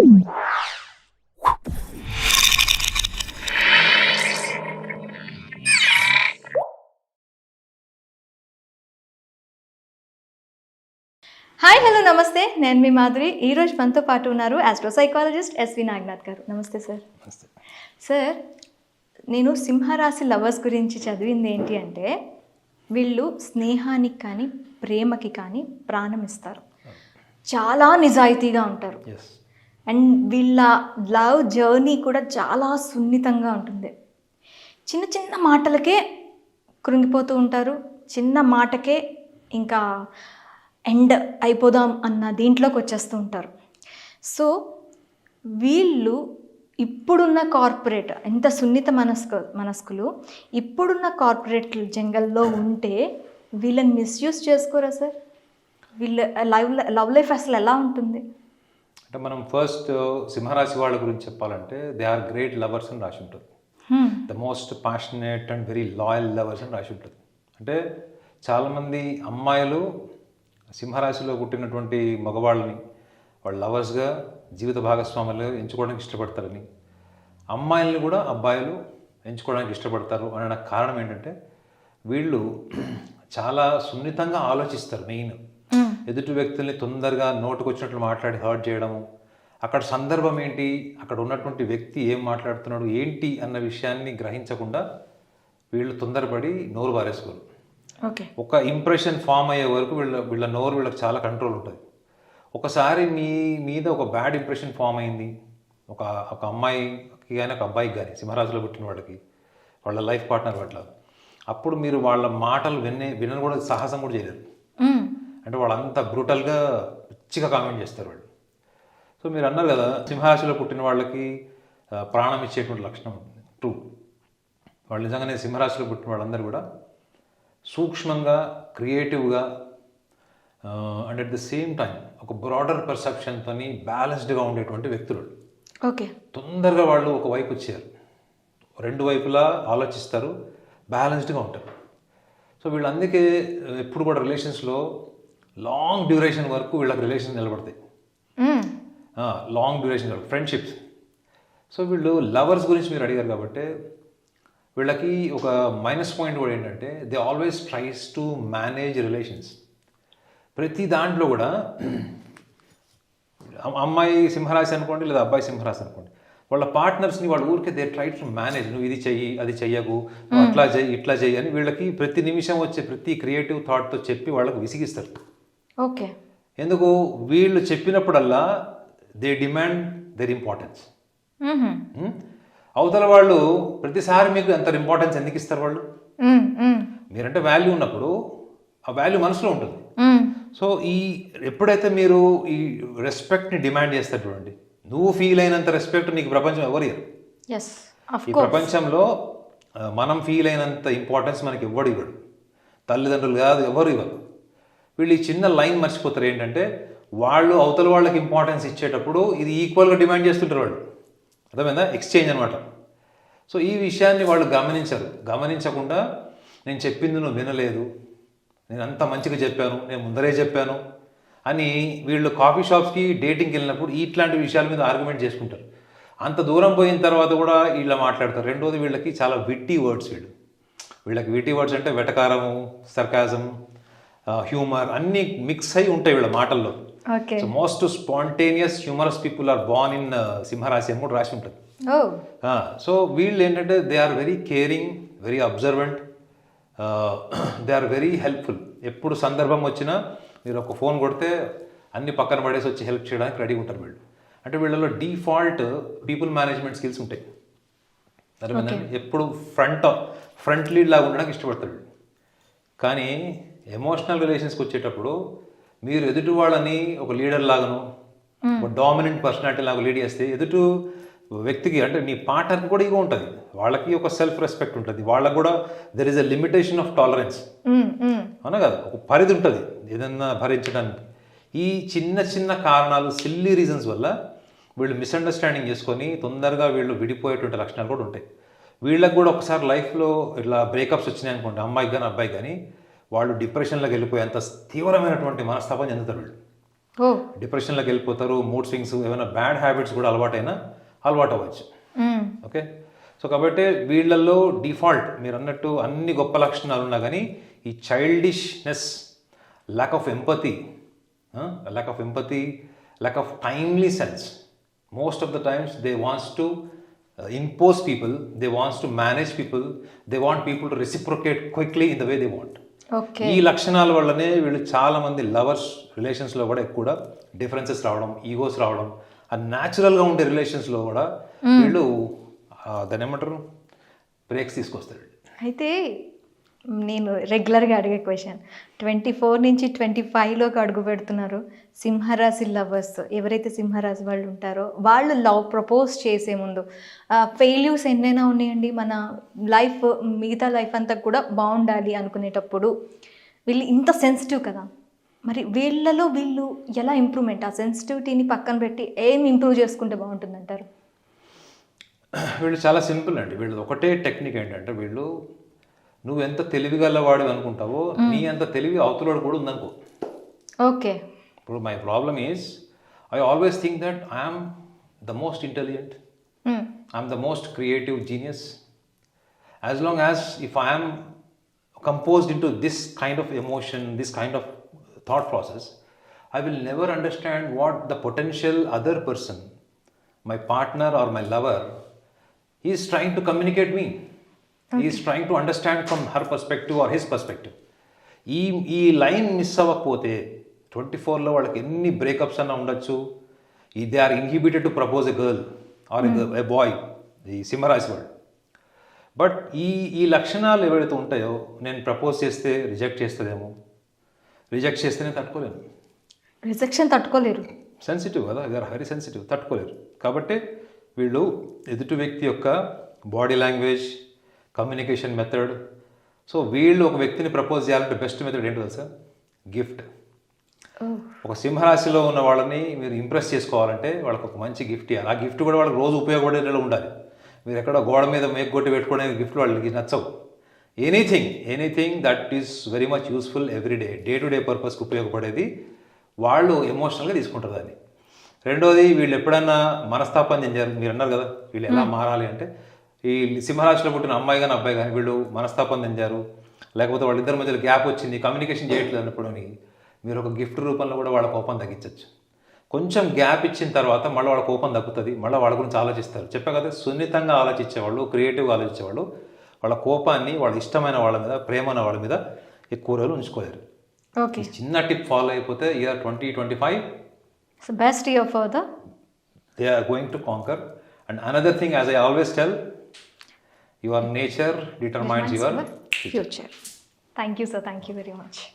Hi hello నమస్తే. నేను మీ మాధురి. ఈరోజు మనతో పాటు ఉన్నారు ఆస్ట్రో సైకాలజిస్ట్ ఎస్వి నాగనాథ్ గారు. నమస్తే సార్. సార్ నేను సింహరాశి లవర్స్ గురించి చదివింది ఏంటి అంటే వీళ్ళు స్నేహానికి కానీ ప్రేమకి కానీ ప్రాణం ఇస్తారు. చాలా నిజాయితీగా ఉంటారు. అండ్ వీళ్ళ లవ్ జర్నీ కూడా చాలా సున్నితంగా ఉంటుంది. చిన్న చిన్న మాటలకే కృంగిపోతూ ఉంటారు. చిన్న మాటకే ఇంకా ఎండ్ అయిపోదాం అన్న దీంట్లోకి వచ్చేస్తూ ఉంటారు. సో వీళ్ళు ఇప్పుడున్న కార్పొరేట్ ఎంత సున్నిత మనస్కు మనస్కులు ఇప్పుడున్న కార్పొరేట్ జంగల్లో ఉంటే వీళ్ళని మిస్యూజ్ చేసుకోరా సార్? వీళ్ళ లైవ్ లవ్ లైఫ్ అసలు ఎలా ఉంటుంది? అంటే మనం ఫస్ట్ సింహరాశి వాళ్ళ గురించి చెప్పాలంటే దే ఆర్ గ్రేట్ లవర్స్ అని రాసి ఉంటుంది. The most passionate and very loyal lovers అని రాసి ఉంటుంది అంటే చాలామంది అమ్మాయిలు సింహరాశిలో పుట్టినటువంటి మగవాళ్ళని వాళ్ళ లవర్స్గా జీవిత భాగస్వాములు ఎంచుకోవడానికి ఇష్టపడతారని అమ్మాయిల్ని కూడా అబ్బాయిలు ఎంచుకోవడానికి ఇష్టపడతారు అనే కారణం ఏంటంటే వీళ్ళు చాలా సున్నితంగా ఆలోచిస్తారు మెయిన్. ఎదుటి వ్యక్తుల్ని తొందరగా నోటుకు వచ్చినట్లు మాట్లాడి హర్ట్ చేయడము. అక్కడ సందర్భం ఏంటి? అక్కడ ఉన్నటువంటి వ్యక్తి ఏం మాట్లాడుతున్నాడు? ఏంటి అన్న విషయాన్ని గ్రహించకుండా వీళ్ళు తొందరపడి నోరు పారేసుకోరు ఓకే ఒక ఇంప్రెషన్ ఫామ్ అయ్యే వరకు వీళ్ళ వీళ్ళ నోరు వీళ్ళకి చాలా కంట్రోల్ ఉంటుంది. ఒకసారి మీ మీద ఒక బ్యాడ్ ఇంప్రెషన్ ఫామ్ అయింది. ఒక ఒక అమ్మాయికి కానీ ఒక అబ్బాయికి కానీ సింహరాజులో పుట్టిన వాళ్ళకి వాళ్ళ లైఫ్ పార్ట్నర్ పట్ల. అప్పుడు మీరు వాళ్ళ మాటలు వినే వినని కూడా సాహసం కూడా చేయలేరు. మ్మ్. అంటే వాళ్ళంతా బ్రూటల్గా పిచ్చిగా కామెంట్ చేస్తారు వాళ్ళు. సో మీరు అన్నారు కదా సింహారాశిలో పుట్టిన వాళ్ళకి ప్రాణం ఇచ్చేటువంటి లక్షణం ఉంటుంది. ట్రూ వాళ్ళు నిజంగానే సింహరాశిలో పుట్టిన వాళ్ళందరూ కూడా సూక్ష్మంగా క్రియేటివ్గా and at the same time ఒక బ్రాడర్ పర్సెప్షన్తో బ్యాలెన్స్డ్గా ఉండేటువంటి వ్యక్తులు ఓకే. తొందరగా వాళ్ళు ఒక వైపు వచ్చారు రెండు వైపులా ఆలోచిస్తారు బ్యాలెన్స్డ్గా ఉంటారు. సో వీళ్ళు అందుకే ఎప్పుడు కూడా రిలేషన్స్లో లాంగ్ డ్యూరేషన్ వరకు వీళ్ళకి రిలేషన్ నిలబడతాయి. లాంగ్ డ్యూరేషన్ ఫ్రెండ్షిప్స్ సో వీళ్ళు లవర్స్ గురించి మీరు అడిగారు కాబట్టి వీళ్ళకి ఒక మైనస్ పాయింట్ కూడా ఏంటంటే they always tries to manage relations ప్రతి దాంట్లో కూడా అమ్- అమ్మాయి సింహరాశి అనుకోండి లేదా అబ్బాయి సింహరాశి అనుకోండి వాళ్ళ పార్ట్నర్స్ని వాళ్ళ ఊరికే దే ట్రై టు మేనేజ్ నువ్వు ఇది చెయ్యి అది చెయ్యకు అట్లా చెయ్యి ఇట్లా చెయ్యి అని వీళ్ళకి ప్రతి నిమిషం వచ్చే ప్రతి క్రియేటివ్ థాట్తో చెప్పి వాళ్ళకి విసిగిస్తారు. ఓకే. ఎందుకు? వీళ్ళు చెప్పినప్పుడల్లా దే డిమాండ్ దెర్ ఇంపార్టెన్స్. అవతల వాళ్ళు ప్రతిసారి మీకు అంత ఇంపార్టెన్స్ ఎందుకు ఇస్తారు వాళ్ళు. మీరంటే వాల్యూ ఉన్నప్పుడు ఆ వాల్యూ మనసులో ఉంటుంది. సో ఈ ఎప్పుడైతే మీరు ఈ రెస్పెక్ట్ని డిమాండ్ చేస్తారు చూడండి నువ్వు ఫీల్ అయినంత రెస్పెక్ట్ నీకు ప్రపంచం ఎవరు ఈ ప్రపంచంలో మనం ఫీల్ అయినంత ఇంపార్టెన్స్ మనకి ఎవ్వడు ఇవ్వడు. తల్లిదండ్రులు కాదు ఎవరు ఇవ్వరు. వీళ్ళు ఈ చిన్న లైన్ మర్చిపోతారు. ఏంటంటే వాళ్ళు అవతల వాళ్ళకి ఇంపార్టెన్స్ ఇచ్చేటప్పుడు ఇది ఈక్వల్గా డిమాండ్ చేస్తుంటారు వాళ్ళు. అర్థమైందా? ఎక్స్చేంజ్ అనమాట సో ఈ విషయాన్ని వాళ్ళు గమనించరు. గమనించకుండా నేను చెప్పింది నువ్వు వినలేదు. నేను అంత మంచిగా చెప్పాను. నేను ముందరే చెప్పాను అని వీళ్ళు కాఫీ షాప్స్కి డేటింగ్కి వెళ్ళినప్పుడు ఇట్లాంటి విషయాల మీద ఆర్గ్యుమెంట్ చేసుకుంటారు. అంత దూరం పోయిన తర్వాత కూడా వీళ్ళ మాట్లాడతారు. రెండోది వీళ్ళకి చాలా విట్టి వర్డ్స్ వీళ్ళు. వీళ్ళకి విట్టి వర్డ్స్ అంటే వెటకారము సర్కాజం హ్యూమర్ అన్నీ మిక్స్ అయి ఉంటాయి వీళ్ళ మాటల్లో. So most spontaneous humorous people are born in సింహరాశి అని కూడా రాసి ఉంటుంది. సో వీళ్ళు ఏంటంటే they are very caring very observant they are very helpful ఎప్పుడు సందర్భం వచ్చినా మీరు ఒక ఫోన్ కొడితే అన్ని పక్కన పడేసి వచ్చి హెల్ప్ చేయడానికి రెడీ ఉంటారు వీళ్ళు. అంటే వీళ్ళలో డిఫాల్ట్ పీపుల్ మేనేజ్మెంట్ స్కిల్స్ ఉంటాయి. ఎప్పుడు ఫ్రంట్ ఫ్రంట్ లీడ్ లాగా ఉండడానికి ఇష్టపడతాడు వీళ్ళు. కానీ ఎమోషనల్ రిలేషన్స్కి వచ్చేటప్పుడు మీరు ఎదుటి వాళ్ళని ఒక లీడర్ లాగాను ఒక డామినెంట్ పర్సనాలిటీ లాగా లీడ్ చేస్తే ఎదుటి వ్యక్తికి అంటే నీ పార్ట్నర్కి కూడా ఇగో ఉంటుంది. వాళ్ళకి ఒక సెల్ఫ్ రెస్పెక్ట్ ఉంటుంది. వాళ్ళకి కూడా there is a limitation of tolerance. అవునా కదా? ఒక పరిధి ఉంటుంది ఏదన్నా భరించడానికి. ఈ చిన్న చిన్న కారణాలు సిల్లీ రీజన్స్ వల్ల వీళ్ళు మిస్అండర్స్టాండింగ్ చేసుకొని తొందరగా వీళ్ళు విడిపోయేటువంటి లక్షణాలు కూడా ఉంటాయి. వీళ్ళకి కూడా ఒకసారి లైఫ్లో ఇట్లా బ్రేకప్స్ వచ్చినాయి అనుకోండి అమ్మాయికి కానీ అబ్బాయికి కానీ వాళ్ళు డిప్రెషన్లోకి వెళ్ళిపోయేంత తీవ్రమైనటువంటి మనస్తాపం చెందుతారు వీళ్ళు. డిప్రెషన్లోకి వెళ్ళిపోతారు మూడ్ స్వింగ్స్ ఏమైనా బ్యాడ్ హ్యాబిట్స్ కూడా అలవాటైనా అలవాటు అవ్వచ్చు. ఓకే సో కాబట్టి వీళ్ళల్లో డిఫాల్ట్ మీరు అన్నట్టు అన్ని గొప్ప లక్షణాలు ఉన్నా కానీ ఈ childishness lack of empathy lack of empathy lack of timely sense most of the times they wants to impose people they wants to manage people they want people to reciprocate quickly in the way they want ఈ లక్షణాల వల్లనే వీళ్ళు చాలా మంది lovers రిలేషన్స్లో కూడా ఎక్కువ differences రావడం egos రావడం ఆ న్యాచురల్గా ఉండే రిలేషన్స్లో కూడా వీళ్ళు ఆ, దాన్ని ఏమంటారు బ్రేక్స్ తీసుకొస్తారు అయితే నేను రెగ్యులర్గా అడిగే క్వశ్చన్ ట్వంటీ ఫోర్ నుంచి ట్వంటీ ఫైవ్లోకి అడుగు పెడుతున్నారు సింహరాశి లవర్స్ ఎవరైతే సింహరాశి వాళ్ళు ఉంటారో వాళ్ళు లవ్ ప్రపోజ్ చేసే ముందు ఫెయిల్యూర్స్ ఎన్నైనా ఉన్నాయండి? మన లైఫ్ మిగతా లైఫ్ అంతా కూడా బాగుండాలి అనుకునేటప్పుడు వీళ్ళు ఇంత సెన్సిటివ్ కదా. మరి వీళ్ళలో వీళ్ళు ఎలా ఇంప్రూవ్మెంట్ ఆ సెన్సిటివిటీని పక్కన పెట్టి ఏం ఇంప్రూవ్ చేసుకుంటే బాగుంటుందంటారు? వీళ్ళు చాలా సింపుల్ అండి. వీళ్ళు ఒకటే టెక్నిక్ ఏంటంటే వీళ్ళు నువ్వు ఎంత తెలివిగలవాడు అనుకుంటావో నీ అంత తెలివి అవతలవాడు కూడా ఉందనుకో ఓకే ఇప్పుడు my problem is I always think that I'm the most intelligent I'm the most creative genius. As long as if I am composed into this kind of emotion, this kind of thought process, I will never understand what the potential other person, my partner or my lover, is trying to communicate me. He is trying to understand from her perspective or his perspective. ఈ ఈ line miss అవ్వకపోతే twenty ఫోర్లో వాళ్ళకి ఎన్ని breakups అన్న ఉండొచ్చు. ఈ they are inhibited to propose a girl or a boy ఈ సింహరాశి వాళ్ళు. బట్ ఈ ఈ లక్షణాలు ఏవైతే ఉంటాయో నేను ప్రపోజ్ చేస్తే రిజెక్ట్ చేస్తుందేమో. రిజెక్ట్ చేస్తేనే తట్టుకోలేను రిజెక్షన్ తట్టుకోలేరు. సెన్సిటివ్ కదా దే ఆర్ వెరీ సెన్సిటివ్ తట్టుకోలేరు. కాబట్టి వీళ్ళు ఎదుటి వ్యక్తి యొక్క body language communication method. So వీళ్ళు ఒక వ్యక్తిని ప్రపోజ్ చేయాలంటే బెస్ట్ మెథడ్ ఏంటో తెలుసా? గిఫ్ట్. ఒక సింహరాశిలో ఉన్న వాళ్ళని మీరు ఇంప్రెస్ చేసుకోవాలంటే వాళ్ళకి ఒక మంచి గిఫ్ట్ ఇవ్వాలి. ఆ గిఫ్ట్ కూడా వాళ్ళకి రోజు ఉపయోగపడేలా ఉండాలి. మీరు ఎక్కడ గోడ మీద మేకొట్టి పెట్టుకునే గిఫ్ట్ వాళ్ళకి నచ్చవు. Anything anything that is very much useful every day. Day to day పర్పస్కి ఉపయోగపడేది వాళ్ళు ఎమోషనల్గా తీసుకుంటారు దాన్ని. రెండోది వీళ్ళు ఎప్పుడన్నా మనస్తాపం చెందారు. మీరు అన్నారు కదా వీళ్ళు ఎలా మారాలి అంటే ఈ సింహరాశిలో పుట్టిన అమ్మాయి కానీ అబ్బాయి కానీ వీళ్ళు మనస్తాపం చెందారు. లేకపోతే వాళ్ళిద్దరి మధ్యలో గ్యాప్ వచ్చింది కమ్యూనికేషన్ చేయట్లేదు అన్నప్పుడు మీరు ఒక గిఫ్ట్ రూపంలో కూడా వాళ్ళ కోపం తగ్గించవచ్చు కొంచెం గ్యాప్ ఇచ్చిన తర్వాత మళ్ళీ వాళ్ళ కోపం తగ్గుతుంది. మళ్ళీ వాళ్ళ గురించి ఆలోచిస్తారు. చెప్పా కదా సున్నితంగా ఆలోచించేవాళ్ళు క్రియేటివ్గా ఆలోచించేవాళ్ళు వాళ్ళ కోపాన్ని వాళ్ళ ఇష్టమైన వాళ్ళ మీద ప్రేమైన వాళ్ళ మీద ఎక్కువ రోజులు ఉంచుకోలేరు. ఓకే. చిన్న టిప్ ఫాలో అయిపోతే year twenty twenty five best year for the they are going to conquer. And another thing, as I always tell, your nature determines determines your future. future. Thank you, sir. Thank you very much.